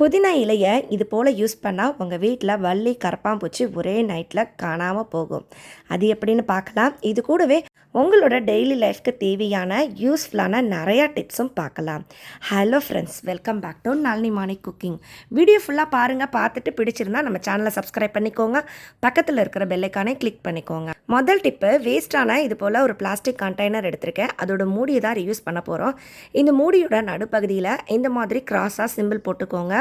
புதினா இலையை இது போல் யூஸ் பண்ணால் உங்கள் வீட்டில் வள்ளி கரப்பாம்பூச்சி ஒரே நைட்டில் காணாமல் போகும். அது எப்படின்னு பார்க்கலாம். இது கூடவே உங்களோட டெய்லி லைஃப்க்கு தேவையான யூஸ்ஃபுல்லான நிறையா டிப்ஸும் பார்க்கலாம். Hello friends welcome back to Nalini morning cooking video ஃபுல்லாக பாருங்கள் பார்த்துட்டு பிடிச்சிருந்தா நம்ம சேனலை சப்ஸ்கிரைப் பண்ணிக்கோங்க. பக்கத்தில் இருக்கிற பெல்லைக்கானே கிளிக் பண்ணிக்கோங்க. முதல் டிப்பு வேஸ்ட்டான இது போல் ஒரு பிளாஸ்டிக் கண்டெய்னர் எடுத்திருக்கேன். அதோட மூடியை தான் ரியூஸ் பண்ண போகிறோம் இந்த மூடியோட நடுப்பகுதியில் இந்த மாதிரி கிராஸாக சிம்பிள் போட்டுக்கோங்க.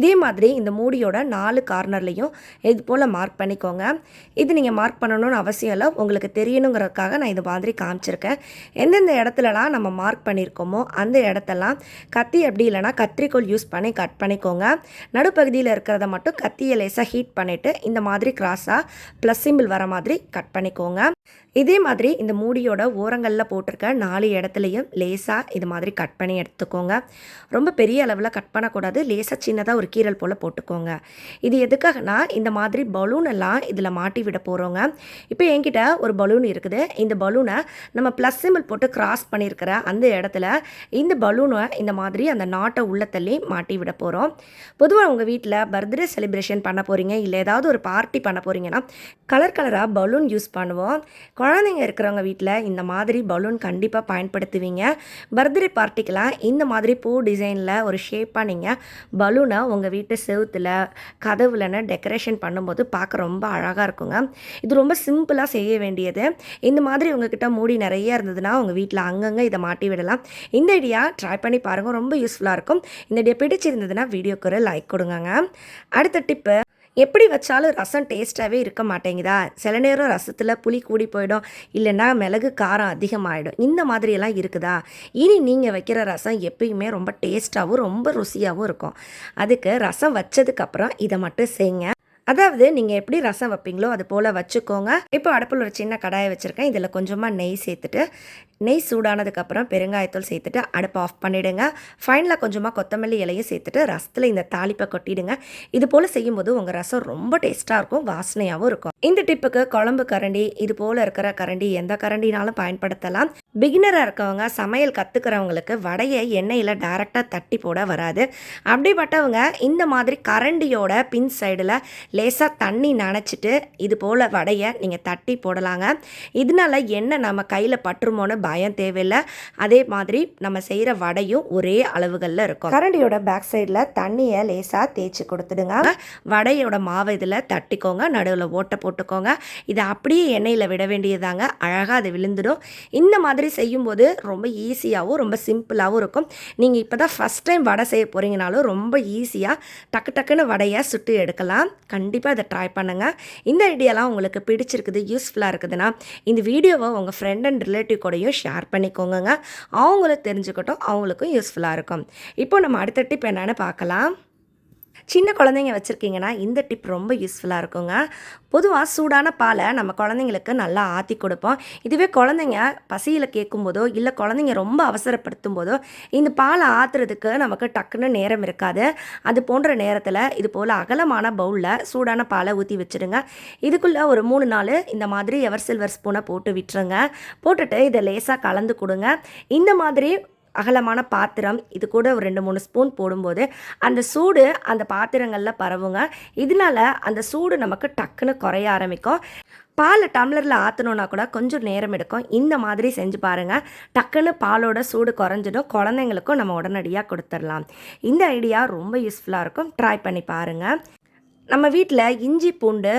இதே மாதிரி இந்த மூடியோட நாலு கார்னர்லேயும் இது போல் மார்க் பண்ணிக்கோங்க. இது நீங்கள் மார்க் பண்ணணும்னு அவசியம் இல்லை. உங்களுக்கு தெரியணுங்கிறதுக்காக நான் இது மாதிரி காமிச்சிருக்கேன். எந்தெந்த இடத்துலலாம் நம்ம மார்க் பண்ணியிருக்கோமோ அந்த இடத்தெல்லாம் கத்தி அப்படி இல்லைனா கத்திரிக்கோல் யூஸ் பண்ணி கட் பண்ணிக்கோங்க. நடுப்பகுதியில் இருக்கிறத மட்டும் கத்தியை லேசாக ஹீட் பண்ணிவிட்டு இந்த மாதிரி கிராஸாக ப்ளஸ் சிம்பிள் வர மாதிரி கட் பண்ணிக்கோங்க. இதே மாதிரி இந்த மூடியோட ஓரங்களில் போட்டிருக்க நாலு இடத்துலையும் லேசாக இது மாதிரி கட் பண்ணி எடுத்துக்கோங்க. ரொம்ப பெரிய அளவில் கட் பண்ணக்கூடாது. லேசாக சின்னதாக ஒரு கீரல் போல் போட்டுக்கோங்க. இது எதுக்காகனா இந்த மாதிரி பலூன் எல்லாம் இதில் மாட்டி விட போகிறோங்க இப்போ என்கிட்ட ஒரு பலூன் இருக்குது. இந்த பலூன் பலூனை நம்ம ப்ளஸ் சிம்பிள் போட்டு கிராஸ் பண்ணியிருக்கிற அந்த இடத்துல இந்த பலூனை இந்த மாதிரி அந்த நாட்டை உள்ள தள்ளி மாட்டி விட போகிறோம் பொதுவாக உங்கள் வீட்டில் பர்த்டே செலிப்ரேஷன் பண்ண போகிறீங்க இல்லை ஏதாவது ஒரு பார்ட்டி பண்ண போகிறீங்கன்னா கலர் கலராக பலூன் யூஸ் பண்ணுவோம். குழந்தைங்க இருக்கிறவங்க வீட்டில் இந்த மாதிரி பலூன் கண்டிப்பாக பயன்படுத்துவீங்க. பர்த்டே பார்ட்டிக்கெலாம் இந்த மாதிரி பூ டிசைனில் ஒரு ஷேப்பாக நீங்கள் பலூனை உங்கள் வீட்டு செவுத்தில் கதவுலன்னு டெக்கரேஷன் பண்ணும்போது பார்க்க ரொம்ப அழகாக இருக்குங்க. இது ரொம்ப சிம்பிளாக செய்ய வேண்டியது. இந்த மாதிரி உங்ககிட்ட மூடி நிறைய இருந்ததுன்னா உங்கள் வீட்டில் அங்கங்கே இதை மாட்டி விடலாம். இந்த ஐடியா ட்ரை பண்ணி பாருங்கள் ரொம்ப யூஸ்ஃபுல்லாக இருக்கும். இந்த ஐடியா பிடிச்சிருந்ததுன்னா வீடியோக்கு ஒரு லைக் கொடுங்க அடுத்த டிப்பு எப்படி வச்சாலும் ரசம் டேஸ்ட்டாகவே இருக்க மாட்டேங்குதா? சில நேரம் ரசத்தில் புளி கூடி போயிடும் இல்லைன்னா மிளகு காரம் அதிகமாகிடும் இந்த மாதிரியெல்லாம் இருக்குதா? இனி நீங்கள் வைக்கிற ரசம் எப்பயுமே ரொம்ப டேஸ்ட்டாகவும் ரொம்ப ருசியாகவும் இருக்கும். அதுக்கு ரசம் வச்சதுக்கப்புறம் இதை மட்டும் செய்யுங்க அதாவது நீங்கள் எப்படி ரசம் வைப்பீங்களோ அது போல் வச்சுக்கோங்க. இப்போ அடுப்பில் ஒரு சின்ன கடாயை வச்சுருக்கேன். இதில் கொஞ்சமாக நெய் சேர்த்துட்டு நெய் சூடானதுக்கப்புறம் பெருங்காயத்தூள் சேர்த்துட்டு அடுப்பை ஆஃப் பண்ணிவிடுங்க ஃபைனலாக கொஞ்சமாக கொத்தமல்லி இலையும் சேர்த்துட்டு ரசத்தில் இந்த தாளிப்பை கொட்டிடுங்க. இது போல் செய்யும்போது உங்கள் ரசம் ரொம்ப டேஸ்ட்டாக இருக்கும் வாசனையாகவும் இருக்கும். இந்த டிப்புக்கு குழம்பு கரண்டி இது போல் இருக்கிற கரண்டி எந்த கரண்டினாலும் பயன்படுத்தலாம். பிகினராக இருக்கவங்க சமையல் கற்றுக்கிறவங்களுக்கு வடையை எண்ணெயில் டைரெக்டாக தட்டி போட வராது. அப்படிப்பட்டவங்க இந்த மாதிரி கரண்டியோட பின் சைடில் லேசாக தண்ணி நனைச்சிட்டு இது போல் வடையை நீங்கள் தட்டி போடலாங்க. இதனால எண்ணெய் நம்ம கையில் பற்றுமோன்னு பயம் தேவையில்லை. அதே மாதிரி நம்ம செய்கிற வடையும் ஒரே அளவுகளில் இருக்கும். கரண்டியோட பேக் சைடில் தண்ணியை லேசாக தேய்ச்சி கொடுத்துடுங்க. வடையோட மாவை இதில் தட்டிக்கோங்க. நடுவில் ஓட்டை போட்டுக்கோங்க. இதை அப்படியே எண்ணெயில் விட வேண்டியதாங்க. அழகாக அது விழுந்துடும். இந்த மாதிரி செய்யும்போது ரொம்ப ஈஸியாகவும் ரொம்ப சிம்பிளாகவும் இருக்கும். நீங்கள் இப்போ தான் ஃபஸ்ட் டைம் வடை செய்ய போகிறீங்கனாலும் ரொம்ப ஈஸியாக டக்கு டக்குன்னு வடையை சுட்டு எடுக்கலாம். கண்டிப்பாக இதை ட்ரை பண்ணுங்கள் இந்த ஐடியாலாம் உங்களுக்கு பிடிச்சிருக்குது யூஸ்ஃபுல்லாக இருக்குதுன்னா இந்த வீடியோவை உங்கள் ஃப்ரெண்ட் அண்ட் ரிலேட்டிவ் கூடயும் ஷேர் பண்ணிக்கோங்க அவங்களும் தெரிஞ்சுக்கட்டும் அவங்களுக்கும் யூஸ்ஃபுல்லாக இருக்கும். இப்போ நம்ம அடுத்த டிப் என்னென்னு பார்க்கலாம். சின்ன குழந்தைங்க வச்சுருக்கீங்கன்னா இந்த டிப் ரொம்ப யூஸ்ஃபுல்லாக இருக்குங்க. பொதுவாக சூடான பாலை நம்ம குழந்தைங்களுக்கு நல்லா ஆற்றி கொடுப்போம். இதுவே குழந்தைங்க பசியில் கேட்கும்போதோ இல்லை குழந்தைங்க ரொம்ப அவசரப்படுத்தும் போதோ இந்த பாலை ஆற்றுறதுக்கு நமக்கு டக்குன்னு நேரம் இருக்காது. அது போன்ற நேரத்தில் இது போல் அகலமான பவுலில் சூடான பாலை ஊற்றி வச்சுருங்க இதுக்குள்ளே ஒரு மூணு நாள் இந்த மாதிரி எவர் சில்வர் ஸ்பூனை போட்டு விட்டுருங்க. போட்டுட்டு இதை லேசாக கலந்து கொடுங்க. இந்த மாதிரி அகலமான பாத்திரம் இது கூட ஒரு ரெண்டு மூணு ஸ்பூன் போடும்போது அந்த சூடு அந்த பாத்திரங்களில் பரவுங்க. இதனால அந்த சூடு நமக்கு டக்குன்னு குறைய ஆரம்பிக்கும். பாலை டம்ளரில் ஆற்றணுன்னா கூட கொஞ்சம் நேரம் எடுக்கும். இந்த மாதிரி செஞ்சு பாருங்கள் டக்குன்னு பாலோட சூடு குறைஞ்சிடும். குழந்தைங்களுக்கும் நம்ம உடனடியாக கொடுத்துடலாம். இந்த ஐடியா ரொம்ப யூஸ்ஃபுல்லாக இருக்கும். ட்ரை பண்ணி பாருங்கள் நம்ம வீட்டில் இஞ்சி பூண்டு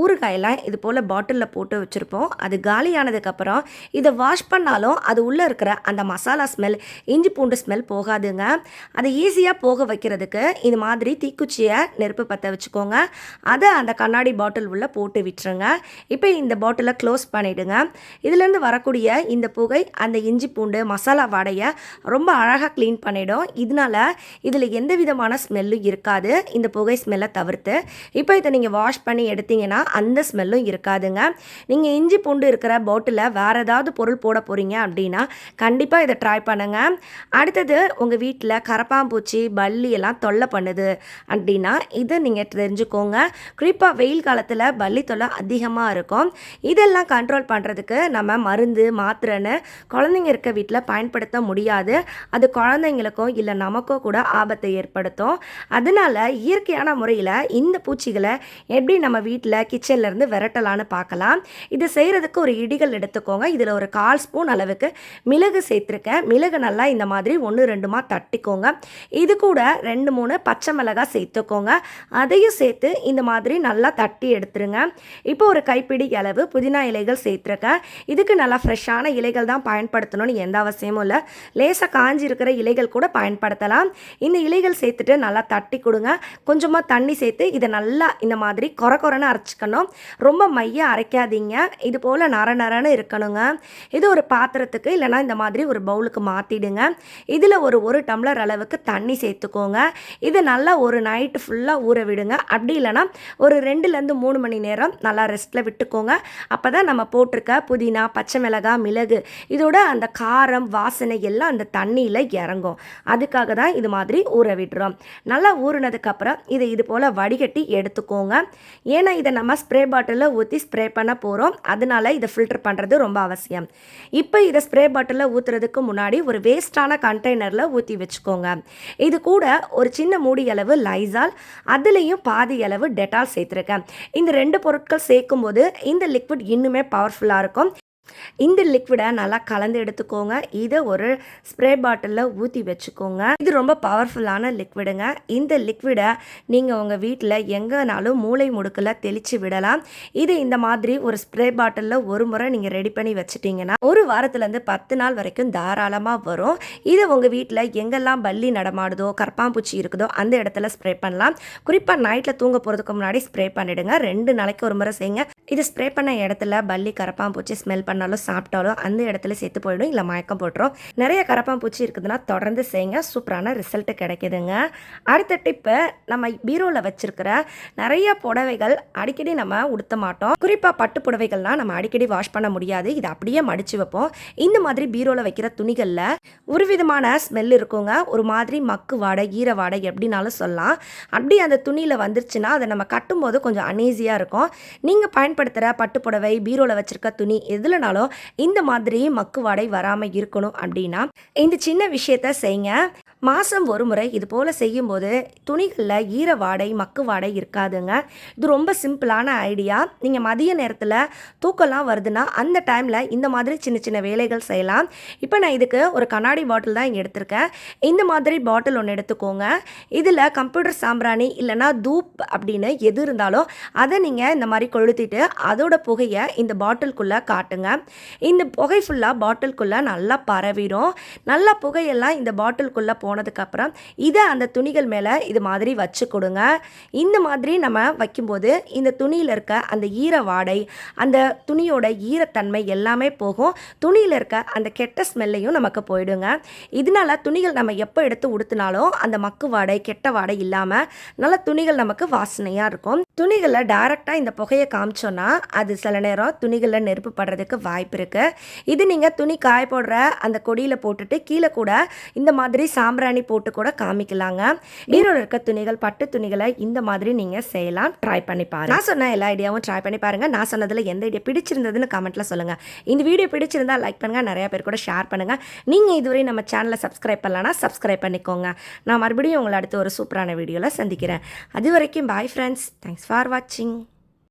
ஊறுகாயெல்லாம் இது போல் பாட்டிலில் போட்டு வச்சுருப்போம். அது காலியானதுக்கப்புறம் இதை வாஷ் பண்ணாலும் அது உள்ளே இருக்கிற அந்த மசாலா ஸ்மெல் இஞ்சி பூண்டு ஸ்மெல் போகாதுங்க. அதை ஈஸியாக போக வைக்கிறதுக்கு இது மாதிரி தீக்குச்சியை நெருப்பு பற்ற வச்சுக்கோங்க. அதை அந்த கண்ணாடி பாட்டில் உள்ளே போட்டு விட்டுருங்க. இப்போ இந்த பாட்டிலை க்ளோஸ் பண்ணிவிடுங்க இதுலேருந்து வரக்கூடிய இந்த புகை அந்த இஞ்சி பூண்டு மசாலா வாடையை ரொம்ப அழகாக க்ளீன் பண்ணிவிடும் இதனால் இதில் எந்த விதமான ஸ்மெல்லும் இருக்காது. இந்த புகை ஸ்மெல்லை தவிர்த்து. இப்போ இதை நீங்கள் வாஷ் பண்ணி எடுத்தீங்கன்னா அந்த ஸ்மெல்லும் இருக்காதுங்க. நீங்கள் இஞ்சி பூண்டு இருக்கிற பாட்டிலில் வேறு ஏதாவது பொருள் போட போகிறீங்க அப்படின்னா கண்டிப்பாக இதை ட்ரை பண்ணுங்கள் அடுத்தது உங்கள் வீட்டில் கரப்பாம்பூச்சி பல்லி எல்லாம் தொல்லை பண்ணுது அப்படின்னா இதை நீங்கள் தெரிஞ்சுக்கோங்க. குறிப்பாக வெயில் காலத்தில் பல்லி தொல்லை அதிகமாக இருக்கும். இதெல்லாம் கண்ட்ரோல் பண்ணுறதுக்கு நம்ம மருந்து மாத்திரைன்னு குழந்தைங்க இருக்க வீட்டில் பயன்படுத்த முடியாது. அது குழந்தைங்களுக்கோ இல்லை நமக்கோ கூட ஆபத்தை ஏற்படுத்தும். அதனால இயற்கையான முறையில் இந்த பூச்சிகளை எப்படி நம்ம வீட்டில் கிச்சன்லேருந்து விரட்டலான்னு பார்க்கலாம். இது செய்கிறதுக்கு ஒரு இடிகள் எடுத்துக்கோங்க. இதில் ஒரு கால் ஸ்பூன் அளவுக்கு மிளகு சேர்த்துருக்கேன். மிளகு நல்லா இந்த மாதிரி ஒன்று ரெண்டுமா தட்டிக்கோங்க. இது கூட ரெண்டு மூணு பச்சை மிளகாய் சேர்த்துக்கோங்க. அதையும் சேர்த்து இந்த மாதிரி நல்லா தட்டி எடுத்துருங்க. இப்போ ஒரு கைப்பிடி அளவு புதினா இலைகள் சேர்த்துருக்கேன். இதுக்கு நல்லா ஃப்ரெஷ்ஷான இலைகள் தான் பயன்படுத்தணும்னு எந்த அவசியமும் இல்லை. லேசாக காஞ்சி இருக்கிற இலைகள் கூட பயன்படுத்தலாம். இந்த இலைகள் சேர்த்துட்டு நல்லா தட்டி கொடுங்க. கொஞ்சமாக தண்ணி சேர்த்து இதை நல்லா இந்த மாதிரி கொர கொரன்னு அரைச்சிக்கணும் ரொம்ப மைய அரைக்காதீங்க. இது போல் நர நரன்னு இருக்கணுங்க. இது ஒரு பாத்திரத்துக்கு இல்லைனா இந்த மாதிரி ஒரு பவுலுக்கு மாற்றிடுங்க இதில் ஒரு ஒரு டம்ளர் அளவுக்கு தண்ணி சேர்த்துக்கோங்க. இது நல்லா ஒரு நைட்டு ஃபுல்லாக ஊற விடுங்க. அப்படி இல்லைனா ஒரு ரெண்டுலேருந்து மூணு மணி நேரம் நல்லா ரெஸ்ட்டில் விட்டுக்கோங்க. அப்போ தான் நம்ம போட்டிருக்க புதினா பச்சை மிளகாய் மிளகு இதோட அந்த காரம் வாசனை எல்லாம் அந்த தண்ணியில் இறங்கும். அதுக்காக தான் இது மாதிரி ஊற விடுறோம். நல்லா ஊறினதுக்கப்புறம் இதை இது போல் வடிகட்டி எடுத்துக்கோங்க. ஏன்னா இதை நம்ம ஸ்ப்ரே பாட்டிலில் ஊற்றி ஸ்ப்ரே பண்ண போகிறோம் அதனால இதை ஃபில்டர் பண்ணுறது ரொம்ப அவசியம். இப்போ இதை ஸ்ப்ரே பாட்டிலில் ஊற்றுறதுக்கு முன்னாடி ஒரு வேஸ்டான கண்டெய்னரில் ஊற்றி வச்சுக்கோங்க. இது கூட ஒரு சின்ன மூடி அளவு லைசால் அதுலேயும் பாதி அளவு டெட்டால் சேர்த்துருக்கேன். இந்த ரெண்டு பொருட்கள் சேர்க்கும்போது இந்த லிக்விட் இன்னுமே பவர்ஃபுல்லாக இருக்கும். இந்த லிக்விடை நல்லா கலந்து எடுத்துக்கோங்க. இதை ஒரு ஸ்ப்ரே பாட்டிலில் ஊற்றி வச்சுக்கோங்க. இது ரொம்ப பவர்ஃபுல்லான லிக்விடுங்க இந்த லிக்விடை நீங்கள் உங்கள் வீட்டில் எங்கேனாலும் மூளை முடுக்கில் தெளித்து விடலாம். இது இந்த மாதிரி ஒரு ஸ்ப்ரே பாட்டிலில் ஒரு முறை நீங்கள் ரெடி பண்ணி வச்சுட்டிங்கன்னா ஒரு வாரத்துலேருந்து பத்து நாள் வரைக்கும் தாராளமாக வரும். இதை உங்கள் வீட்டில் எங்கெல்லாம் பல்லி நடமாடுதோ கற்பாம்பூச்சி இருக்குதோ அந்த இடத்துல ஸ்ப்ரே பண்ணலாம். குறிப்பாக நைட்டில் தூங்க போகிறதுக்கு முன்னாடி ஸ்ப்ரே பண்ணிவிடுங்க ரெண்டு நாளைக்கு ஒரு முறை செய்யுங்க. இது ஸ்ப்ரே பண்ண இடத்துல பல்லி கரப்பாம்பூச்சி ஸ்மெல் பண்ணாலும் சாப்பிட்டாலும் அந்த இடத்துல சேர்த்து போயிடும். இல்லை மயக்கம் போட்டுரும். நிறைய கரப்பான் பூச்சி இருக்குதுன்னா தொடர்ந்து செய்யுங்க. சூப்பரான ரிசல்ட் கிடைக்குதுங்க. அடுத்த டிப்பு நம்ம பீரோவில் வச்சிருக்கிற நிறைய புடவைகள் அடிக்கடி நம்ம உடுத்த மாட்டோம். குறிப்பாக பட்டு புடவைகள்லாம் நம்ம அடிக்கடி வாஷ் பண்ண முடியாது. இதை அப்படியே மடித்து வைப்போம். இந்த மாதிரி பீரோவில் வைக்கிற துணிகளில் ஒரு விதமான ஸ்மெல் இருக்குங்க. ஒரு மாதிரி மக்கு வாடை ஈர வாடை எப்படினாலும் சொல்லலாம். அப்படி அந்த துணியில் வந்துருச்சுன்னா அதை நம்ம கட்டும்போது கொஞ்சம் அனீஸியாக இருக்கும். நீங்கள் பயன்படுத்துகிற பட்டு புடவை பீரோவில் வச்சுருக்க துணி எதில் இருந்தாலும் இந்த மாதிரி மக்குவாடை வராமல் இருக்கணும் அப்படின்னா இந்த சின்ன விஷயத்த செய்யுங்க மாதம் ஒரு முறை இது போல் செய்யும்போது துணிகளில் ஈர வாடை மக்கு வாடை இருக்காதுங்க. இது ரொம்ப சிம்பிளான ஐடியா. நீங்கள் மதிய நேரத்தில் தூக்கம்லாம் வருதுன்னா அந்த டைமில் இந்த மாதிரி சின்ன சின்ன வேலைகள் செய்யலாம். இப்போ நான் இதுக்கு ஒரு கண்ணாடி பாட்டில் தான் இங்கே எடுத்திருக்கேன். இந்த மாதிரி பாட்டில் ஒன்று எடுத்துக்கோங்க. இதில் கம்ப்யூட்டர் சாம்பிராணி இல்லைன்னா தூப் அப்படின்னு எது இருந்தாலும் அதை நீங்கள் இந்த மாதிரி கொளுத்திட்டு அதோட புகையை இந்த பாட்டிலுக்குள்ளே காட்டுங்க. இந்த புகை ஃபுல்லாக பாட்டிலுக்குள்ளே நல்லா பரவிடும் நல்லா புகையெல்லாம் இந்த பாட்டிலுக்குள்ளே போனதுக்கப்புறம் இதை அந்த துணிகள் மேலே இது மாதிரி வச்சு கொடுங்க. இந்த மாதிரி நம்ம வைக்கும்போது இந்த துணியில் இருக்க அந்த ஈர வாடை அந்த துணியோட ஈரத்தன்மை எல்லாமே போகும். துணியில் இருக்க அந்த கெட்ட ஸ்மெல்லையும் நமக்கு போயிடுங்க. இதனால துணிகள் நம்ம எப்போ எடுத்து உடுத்தினாலும் அந்த மக்கு வாடை கெட்ட வாடை இல்லாமல் நல்ல துணிகள் நமக்கு வாசனையாக இருக்கும். துணிகளில் டைரெக்டாக இந்த புகையை காமிச்சோன்னா அது சில நேரம் துணிகளில் நெருப்பு படுறதுக்கு வாய்ப்பு இருக்குது இது நீங்கள் துணி காய போடுற அந்த கொடியில் போட்டுட்டு கீழே கூட இந்த மாதிரி சாம்பிராணி போட்டு கூட காமிக்கலாங்க. ஈரோடு இருக்க துணிகள் பட்டு துணிகளை இந்த மாதிரி நீங்கள் செய்யலாம். ட்ரை பண்ணி பாருங்க. நான் சொன்ன எல்லா ஐடியாவும் ட்ரை பண்ணி பாருங்கள் நான் சொன்னதில் எந்த ஐடியா பிடிச்சிருந்ததுன்னு கமெண்ட்டில் சொல்லுங்கள் இந்த வீடியோ பிடிச்சிருந்தா லைக் பண்ணுங்கள் நிறைய பேர் கூட ஷேர் பண்ணுங்கள் நீங்கள் இதுவரை நம்ம சேனலை சப்ஸ்கிரைப் பண்ணலன்னா சப்ஸ்கிரைப் பண்ணிக்கோங்க. நான் மறுபடியும் உங்களை அடுத்து ஒரு சூப்பரான வீடியோவில் சந்திக்கிறேன். அது வரைக்கும் பாய் ஃப்ரெண்ட்ஸ் தேங்க்ஸ் ஃபார் வாட்சிங்